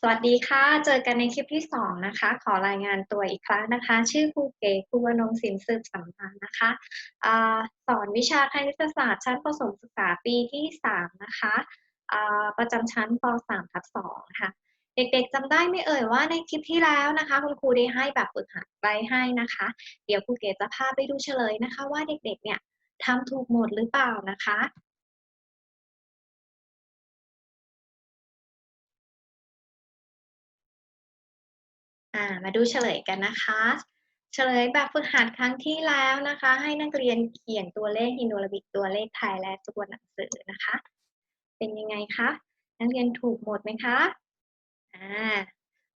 สวัสดีค่ะ เจอกันในคลิปที่ 2 นะคะ ขอรายงานตัวอีกครั้งนะคะ ชื่อครูเก๋ครูวนงศิลป์สืบสัมพันธ์นะคะอาสอนวิชาคณิตศาสตร์ชั้นประถมศึกษาปีที่ 3 นะคะาประจำชั้นป .3 ทับ2ค่ะเด็กๆจำได้ไม่เอ่ยว่าในคลิปที่แล้วนะคะ คุณครูได้ให้แบบฝึกหัดไปให้นะคะ เดี๋ยวครูเก๋จะพาไปดูเฉลยนะคะ ว่าเด็กๆเนี่ยทำถูกหมดหรือเปล่านะคะ อ่ามาดูเฉลยกันนะคะ เฉลยแบบฝึกหัดครั้งที่แล้วนะคะ ให้นักเรียนเขียนตัวเลขฮินโดรบิกตัวเลขไทยและตัวหนังสือนะคะ เป็นยังไงคะนักเรียนถูกหมดไหมคะอ่า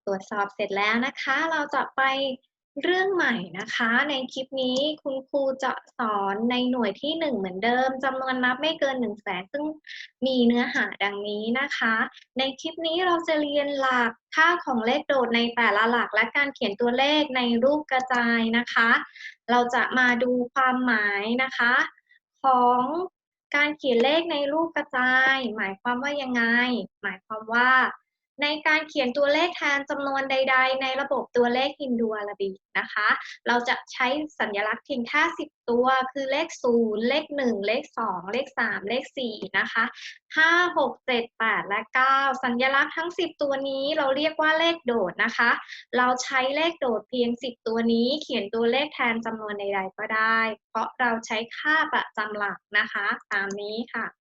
ตรวจสอบเสร็จแล้วนะคะ เราจะไป เรื่องใหม่นะคะ ในคลิปนี้คุณครูจะสอนในหน่วยที่ 1 เหมือนเดิมจำนวนนับไม่เกิน1 0 0 0 0แสนซึ่งมีเนื้อหาดังนี้นะคะ ในคลิปนี้เราจะเรียนหลักค่าของเลขโดดในแต่ละหลักและการเขียนตัวเลขในรูปกระจายนะคะ เราจะมาดูความหมายนะคะ ของการเขียนเลขในรูปกระจาย หมายความว่ายังไง หมายความว่า ในการเขียนตัวเลขแทนจำนวนใด ๆ ในระบบตัวเลขฮินดูอาราบิกนะคะ เราจะใช้สัญลักษณ์เพียงแค่10 ตัว คือเลข 0 เลข 1 เลข 2 เลข 3 เลข 4 นะคะ 5 6 7 8 และ 9 สัญลักษณ์ทั้ง 10 ตัวนี้เราเรียกว่าเลขโดดนะคะ เราใช้เลขโดดเพียง 10 ตัวนี้ เขียนตัวเลขแทนจำนวนใด ๆ ก็ได้ เพราะเราใช้ค่าประจำหลักนะคะ ตามนี้ค่ะ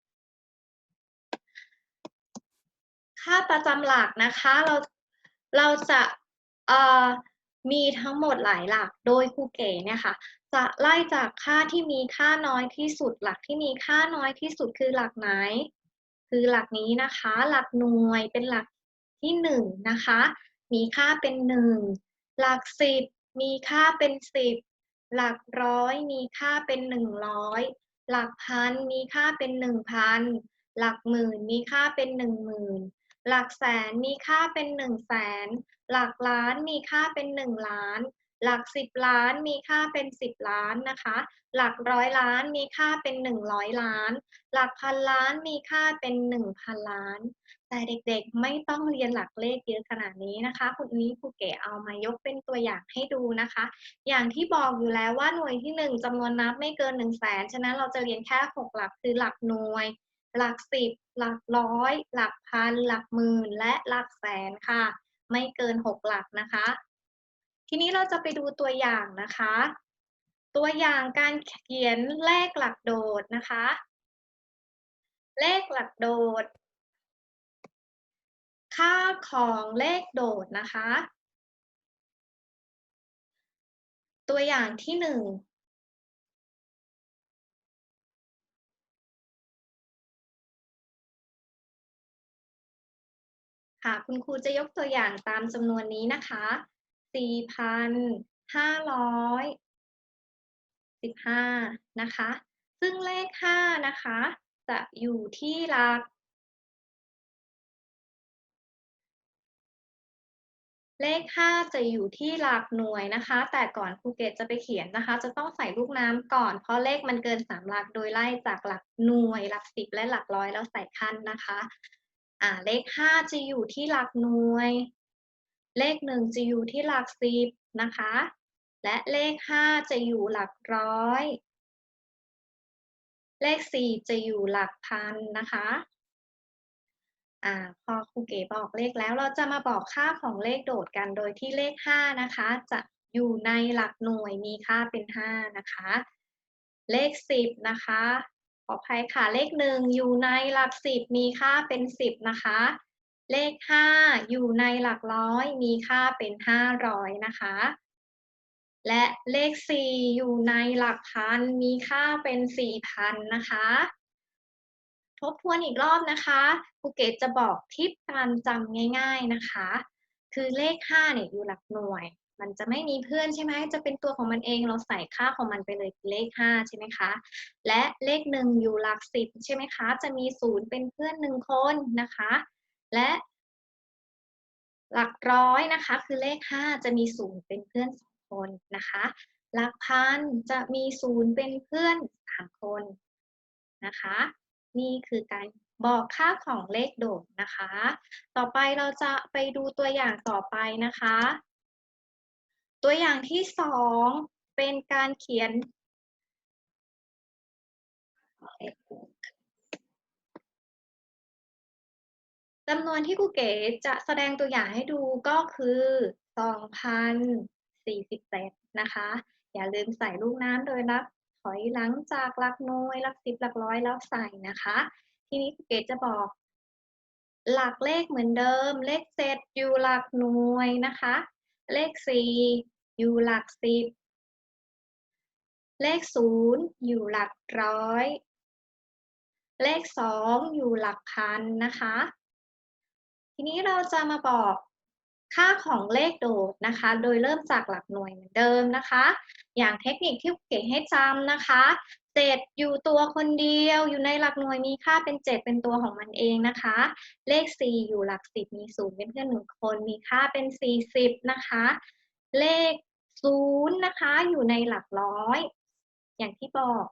ค่าประจำหลักนะคะ เราเราจะมีทั้งหมดหลายหลัก โดยครูเก๋เนี่ยค่ะ จะไล่จากค่าที่มีค่าน้อยที่สุด หลักที่มีค่าน้อยที่สุดคือหลักไหน คือหลักนี้นะคะ หลักหน่วยเป็นหลักที่หนึ่งนะคะ มีค่าเป็นหนึ่งหลักสิบมีค่าเป็นสิบหลักร้อยมีค่าเป็นหนึ่งร้อยหลักพันมีค่าเป็นหนึ่งพันหลักหมื่นมีค่าเป็นหนึ่งหมื่น หลักแสนมีค่าเป็นหนึ่งแสน หลักล้านมีค่าเป็นหนึ่งล้าน หลักสิบล้านมีค่าเป็นสิบล้านนะคะ หลักร้อยล้านมีค่าเป็นหนึ่งร้อยล้าน หลักพันล้านมีค่าเป็นหนึ่งพันล้าน แต่เด็กๆไม่ต้องเรียนหลักเลขเยอะขนาดนี้นะคะคุณนี้ครูเก๋เอามายกเป็นตัวอย่างให้ดูนะคะ อย่างที่บอกอยู่แล้วว่าหน่วยที่หนึ่งจำนวนนับไม่เกินหนึ่งแสน ฉะนั้นเราจะเรียนแค่หกหลักคือหลักหน่วย หลักสิบ หลักร้อย หลักพัน หลักหมื่น และหลักแสนค่ะ ไม่เกินหกหลักนะคะ ทีนี้เราจะไปดูตัวอย่างนะคะ ตัวอย่างการเขียนเลขหลักโดดนะคะ เลขหลักโดด ค่าของเลขโดดนะคะ ตัวอย่างที่หนึ่ง ค่ะ คุณครูจะยกตัวอย่างตามจำนวนนี้นะคะ 4,515 นะคะ ซึ่งเลข 5 นะคะ จะอยู่ที่หลัก เลข 5 จะอยู่ที่หลักหน่วยนะคะ แต่ก่อนครูเกตจะไปเขียนนะคะ จะต้องใส่ลูกน้ำก่อน เพราะเลขมันเกิน 3 หลัก โดยไล่จากหลักหน่วย หลักสิบและหลักร้อยแล้วใส่ขั้นนะคะ อ่าเลขห้าจะอยู่ที่หลักหน่วย เลขหนึ่งจะอยู่ที่หลักสิบนะคะ และเลขห้าจะอยู่หลักร้อย เลขสี่จะอยู่หลักพันนะคะอ่าพอครูเก๋บอกเลขแล้วเราจะมาบอกค่าของเลขโดดกันโดยที่เลขห้านะคะ จะอยู่ในหลักหน่วยมีค่าเป็นห้านะคะ เลขสิบนะคะ ออภัยค่ะ เลขหนึ่งอยู่ในหลักสิบมีค่าเป็นสิบนะคะ เลขห้าอยู่ในหลักร้อยมีค่าเป็นห้าร้อยนะคะ และเลขสี่อยู่ในหลักพันมีค่าเป็นสี่พันนะคะ ทบทวนอีกรอบนะคะภูเก็ตจะบอกทิปการจำง่าย ๆนะคะ คือเลขห้าเนี่ยอยู่หลักหน่วย มันจะไม่มีเพื่อนใช่ไหมจะเป็นตัวของมันเองเราใส่ค่าของมันไปเลยเลขห้าใช่ไหมคะ และเลขหนึ่งอยู่หลักสิบใช่ไหมคะ จะมีศูนย์เป็นเพื่อนหนึ่งคนนะคะ และหลักร้อยนะคะ คือเลขห้าจะมีศูนย์เป็นเพื่อนสองคนนะคะ หลักพันจะมีศูนย์เป็นเพื่อนสามคนนะคะ นี่คือการบอกค่าของเลขโดดนะคะ ต่อไปเราจะไปดูตัวอย่างต่อไปนะคะ ตัวอย่างที่สองเป็นการเขียน จำนวนที่ครูเก๋จะแสดงตัวอย่างให้ดูก็คือ 2,047 นะคะ อย่าลืมใส่ลูกน้ำโดยนับถอยหลังจากหลักหน่วยหลักสิบหลักร้อยแล้วใส่นะคะ ทีนี้ครูเก๋จะบอก หลักเลขเหมือนเดิม เลขเจ็ดอยู่หลักหน่วยนะคะ เลขสี่อยู่หลักสิบ เลขศูนย์อยู่หลักร้อย เลขสองอยู่หลักพันนะคะ ทีนี้เราจะมาบอกค่าของเลขโดดนะคะ โดยเริ่มจากหลักหน่วยเหมือนเดิมนะคะ อย่างเทคนิคที่เก่งให้จำนะคะเจ็ดอยู่ตัวคนเดียว อยู่ในหลักหน่วยมีค่าเป็นเจ็ดเป็นตัวของมันเองนะคะ เลขสี่อยู่หลักสิบมีศูนย์เป็นเพื่อนหนึ่งคนมีค่าเป็นสี่สิบนะคะ เลขศูนย์นะคะ อยู่ในหลักร้อย อย่างที่บอก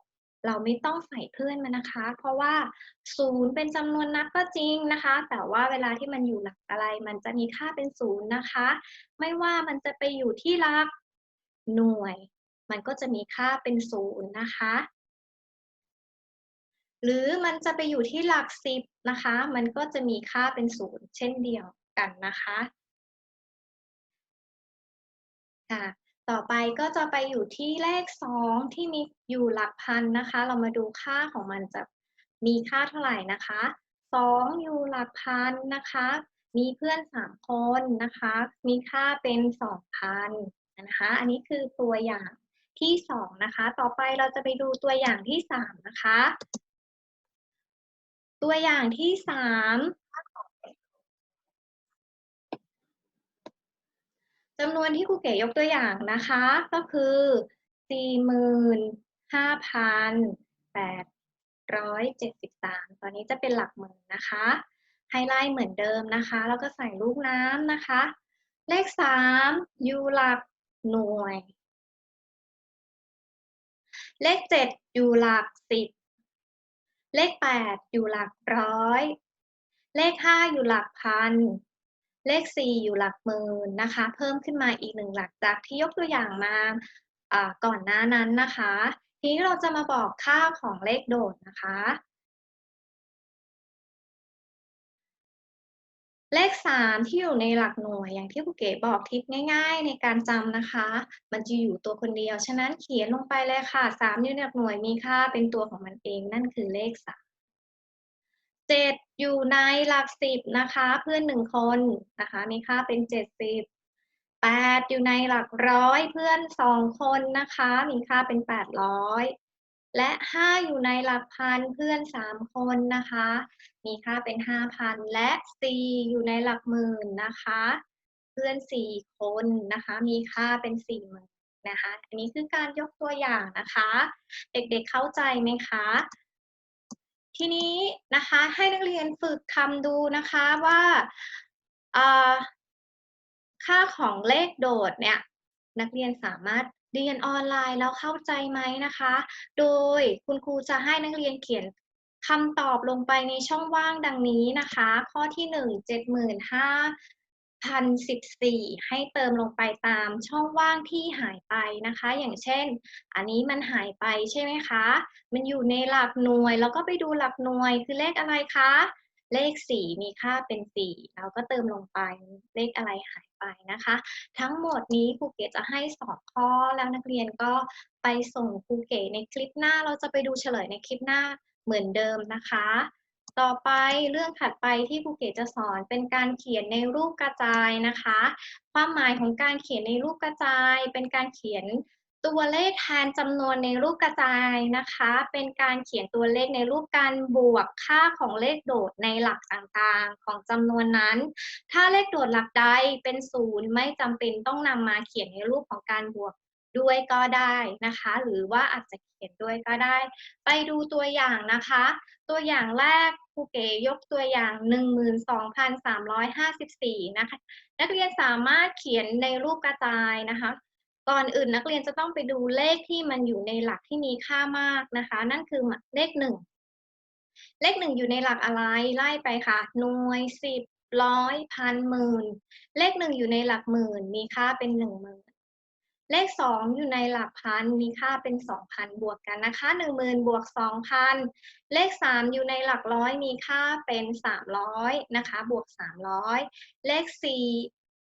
เราไม่ต้องใส่เพื่อนมันนะคะ เพราะว่าศูนย์เป็นจำนวนนับก็จริงนะคะ แต่ว่าเวลาที่มันอยู่หลักอะไร มันจะมีค่าเป็นศูนย์นะคะ ไม่ว่ามันจะไปอยู่ที่หลักหน่วย มันก็จะมีค่าเป็นศูนย์นะคะ หรือมันจะไปอยู่ที่หลักสิบนะคะ มันก็จะมีค่าเป็นศูนย์เช่นเดียวกันนะคะค่ะต่อไปก็จะไปอยู่ที่เลขสองที่มีอยู่หลักพันนะคะ เรามาดูค่าของมันจะมีค่าเท่าไหร่นะคะสองอยู่หลักพันนะคะ มีเพื่อนสามคนนะคะ มีค่าเป็นสองพันนะคะ อันนี้คือตัวอย่างที่สองนะคะ ต่อไปเราจะไปดูตัวอย่างที่สามนะคะ ตัวอย่างที่สามจำนวนที่ครูเก๋ยกตัวอย่างนะคะ ก็คือ45,873ตอนนี้จะเป็นหลักหมื่นนะคะให้ไล่เหมือนเดิมนะคะ แล้วก็ใส่ลูกน้ำนะคะ เลข3อยู่หลักหน่วย เลข7อยู่หลัก10 เลข 8 อยู่หลักร้อย เลข 5 อยู่หลักพัน เลข 4 อยู่หลักหมื่นนะคะ เพิ่มขึ้นมาอีกหนึ่งหลักจากที่ยกตัวอย่างมาก่อนหน้านั้นนะคะ ทีนี้เราจะมาบอกค่าของเลขโดดนะคะ เลข 3 ที่อยู่ในหลักหน่วยอย่างที่ครูเก๋บอกทิปง่าย ๆ ในการจำนะคะ มันจะอยู่ตัวคนเดียว ฉะนั้นเขียนลงไปเลยค่ะ 3 อยู่ในหลักหน่วยมีค่าเป็นตัวของมันเองนั่นคือเลข3เจ็ดอยู่ในหลักสิบนะคะ เพื่อนหนึ่งคนนะคะมีค่าเป็นเจ็ดสิบแปดอยู่ในหลักร้อยเพื่อนสองคนนะคะ มีค่าเป็นแปดร้อย และห้าอยู่ในหลักพันเพื่อนสามคนนะคะ มีค่าเป็นห้าพันและสี่อยู่ในหลักหมื่นนะคะ เพื่อนสี่คนนะคะ มีค่าเป็นสี่หมื่นนะคะ อันนี้คือการยกตัวอย่างนะคะ เด็กๆเข้าใจไหมคะ ทีนี้นะคะให้นักเรียนฝึกทำดูนะคะว่าค่าของเลขโดดเนี่ยนักเรียนสามารถ เรียนออนไลน์แล้วเข้าใจไหมนะคะ โดยคุณครูจะให้นักเรียนเขียนคำตอบลงไปในช่องว่างดังนี้นะคะ ข้อที่หนึ่งเจ็ดหมื่นห้าพันสิบสี่ให้เติมลงไปตามช่องว่างที่หายไปนะคะ อย่างเช่น อันนี้มันหายไปใช่ไหมคะ มันอยู่ในหลักหน่วย แล้วก็ไปดูหลักหน่วยคือเลขอะไรคะ เลขสี่มีค่าเป็นสี่เราก็เติมลงไปเลขอะไรหายไปนะคะ ทั้งหมดนี้ครูเก๋จะให้สองข้อแล้วนักเรียนก็ไปส่งครูเก๋ในคลิปหน้าเราจะไปดูเฉลยในคลิปหน้าเหมือนเดิมนะคะ ต่อไปเรื่องถัดไปที่ครูเก๋จะสอนเป็นการเขียนในรูปกระจายนะคะ ความหมายของการเขียนในรูปกระจาย เป็นการเขียน ตัวเลขแทนจำนวนในรูปกระจายนะคะ เป็นการเขียนตัวเลขในรูปการบวกค่าของเลขโดดในหลักต่างๆ ของจำนวนนั้น ถ้าเลขโดดหลักใดเป็นศูนย์ไม่จำเป็นต้องนำมาเขียนในรูปของการบวกด้วยก็ได้นะคะ หรือว่าอาจจะเขียนด้วยก็ได้ ไปดูตัวอย่างนะคะ ตัวอย่างแรกครูเก๋ยกตัวอย่าง 12,354 นะคะ นักเรียนสามารถเขียนในรูปกระจายนะคะ ก่อนอื่นนักเรียนจะต้องไปดูเลขที่มันอยู่ในหลักที่มีค่ามากนะคะ นั่นคือเลขหนึ่งเลขหนึ่งอยู่ในหลักอะไรไล่ไปค่ะ หน่วยสิบร้อยพันหมื่น เลขหนึ่งอยู่ในหลักหมื่น มีค่าเป็นหนึ่งหมื่นเลขสองอยู่ในหลักพันมีค่าเป็นสองพันบวกกันนะคะหนึ่งหมื่นบวกสองพันเลขสามอยู่ในหลักร้อยมีค่าเป็นสามร้อยนะคะ บวกสามร้อยเลขสี่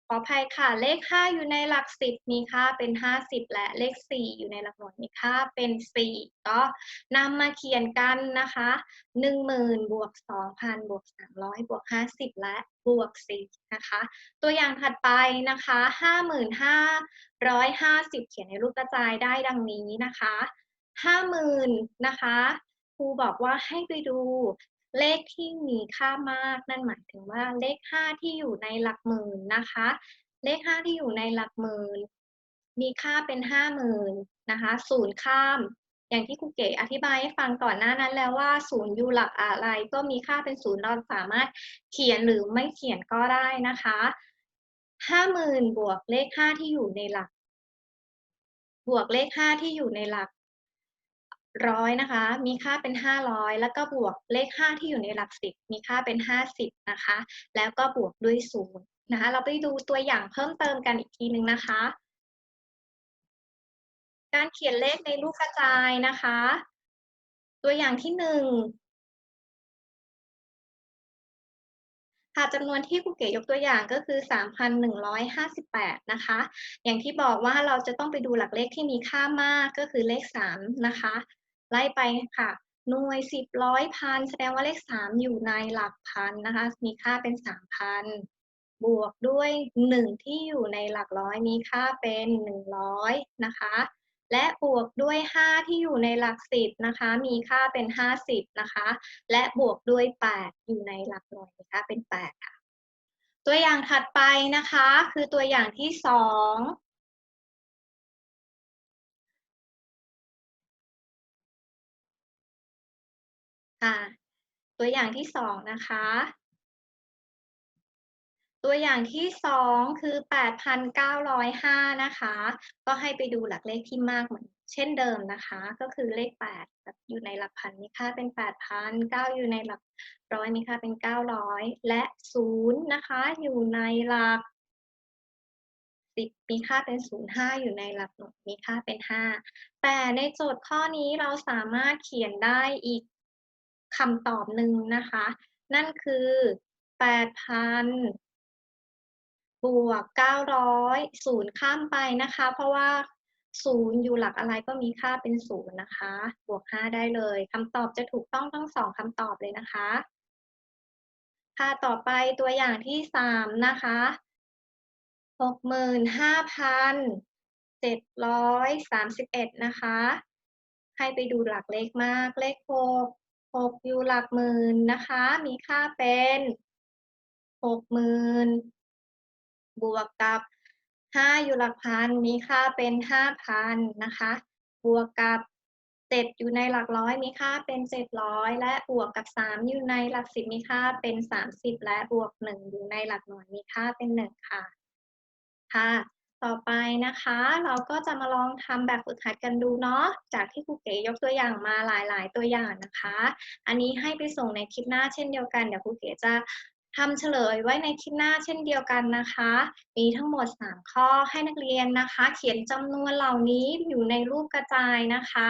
ขออภัยค่ะ เลขห้าอยู่ในหลักสิบมีค่าเป็นห้าสิบและเลขสี่อยู่ในหลักหน่วยมีค่าเป็นสี่ก็นำมาเขียนกันนะคะหนึ่งหมื่นบวกสองพันบวกสามร้อยบวกห้าสิบและบวกสี่นะคะ ตัวอย่างถัดไปนะคะห้าหมื่นห้าร้อยห้าสิบเขียนในรูปกระจายได้ดังนี้นะคะห้าหมื่นนะคะครูบอกว่าให้ไปดู เลขที่มีค่ามาก นั่นหมายถึงว่าเลขห้าที่อยู่ในหลักหมื่นนะคะ เลขห้าที่อยู่ในหลักหมื่น มีค่าเป็นห้าหมื่นนะคะศูนย์ข้าม อย่างที่ครูเก๋อธิบายให้ฟังก่อนหน้านั้นแล้วว่าศูนย์อยู่หลักอะไรก็มีค่าเป็นศูนย์เราสามารถเขียนหรือไม่เขียนก็ได้นะคะห้าหมื่นบวกเลขห้าที่อยู่ในหลัก บวกเลขห้าที่อยู่ในหลัก ร้อยนะคะ มีค่าเป็นห้าร้อยแล้วก็บวกเลขห้าที่อยู่ในหลักสิบมีค่าเป็นห้าสิบนะคะ แล้วก็บวกด้วยศูนย์นะคะ เราไปดูตัวอย่างเพิ่มเติมกันอีกทีหนึ่งนะคะ การเขียนเลขในรูปกระจายนะคะ ตัวอย่างที่หนึ่งค่ะจำนวนที่ครูเก๋ยกตัวอย่างก็คือ 3,158 นะคะ อย่างที่บอกว่าเราจะต้องไปดูหลักเลขที่มีค่ามากก็คือเลข 3 นะคะ ไล่ไปค่ะ หน่วยสิบร้อยพันแสดงว่าเลข3อยู่ในหลักพันนะคะ มีค่าเป็น3,000บวกด้วย1ที่อยู่ในหลักร้อยมีค่าเป็น100นะคะ และบวกด้วย5ที่อยู่ในหลักสิบนะคะ มีค่าเป็น50นะคะ และบวกด้วย8อยู่ในหลักหน่วยนะคะเป็น8ค่ะ ตัวอย่างถัดไปนะคะ คือตัวอย่างที่2 ค่ะ ตัวอย่างที่2นะคะ ตัวอย่างที่สองคือ 8,905 นะคะ ก็ให้ไปดูหลักเลขที่มากเหมือนเช่นเดิมนะคะ ก็คือเลข 8 อยู่ในหลักพันมีค่าเป็น 8,000 9 อยู่ในหลักร้อยมีค่าเป็น 900 และ 0 นะคะ อยู่ในหลัก10มีค่าเป็น 05 อยู่ในหลักหน่วยมีค่าเป็น 5 แต่ในโจทย์ข้อนี้เราสามารถเขียนได้อีก คำตอบหนึ่งนะคะ นั่นคือ 8,000 บวก 900 0ข้ามไปนะคะ เพราะว่า0อยู่หลักอะไรก็มีค่าเป็น0นะคะ บวก 5 ได้เลยคำตอบจะถูกต้องทั้งสองคำตอบเลยนะคะ ค่ะต่อไปตัวอย่างที่ 3 นะคะ65,731 นะคะ ให้ไปดูหลักเลขมากเลข 6 6อยู่หลักหมื่นนะคะ มีค่าเป็น60,000บวกกับ5อยู่หลักพัน มีค่าเป็น5,000นนะคะ บวกกับ7อยู่ในหลักร้อย มีค่าเป็น700และบวกกับ3อยู่ในหลักสิบมีค่าเป็น30และบวก1อยู่ในหลักหน่วยมีค่าเป็น1ค่ะ ค่ะ ต่อไปนะคะ เราก็จะมาลองทำแบบฝึกหัดกันดูเนาะจากที่ครูเก๋ยกตัวอย่างมาหลาย ๆ ตัวอย่างนะคะ อันนี้ให้ไปส่งในคลิปหน้าเช่นเดียวกันเดี๋ยวครูเก๋จะทำเฉลยไว้ในคลิปหน้าเช่นเดียวกันนะคะ มีทั้งหมด 3 ข้อให้นักเรียนนะคะ เขียนจำนวนเหล่านี้อยู่ในรูปกระจายนะคะ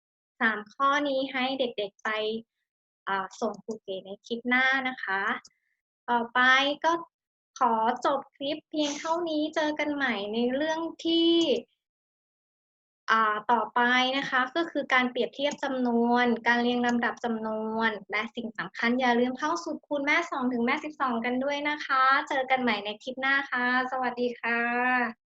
3 ข้อนี้ให้เด็กๆไปส่งครูเก๋ในคลิปหน้านะคะ ต่อไปก็ ขอจบคลิปเพียงเท่านี้เจอกันใหม่ในเรื่องที่ต่อไปนะคะก็คือการเปรียบเทียบจำนวน การเรียงลำดับจำนวน และสิ่งสำคัญอย่าลืมเข้าสูตรคูณแม่ 2 ถึงแม่ 12 กันด้วยนะคะ เจอกันใหม่ในคลิปหน้าค่ะ สวัสดีค่ะ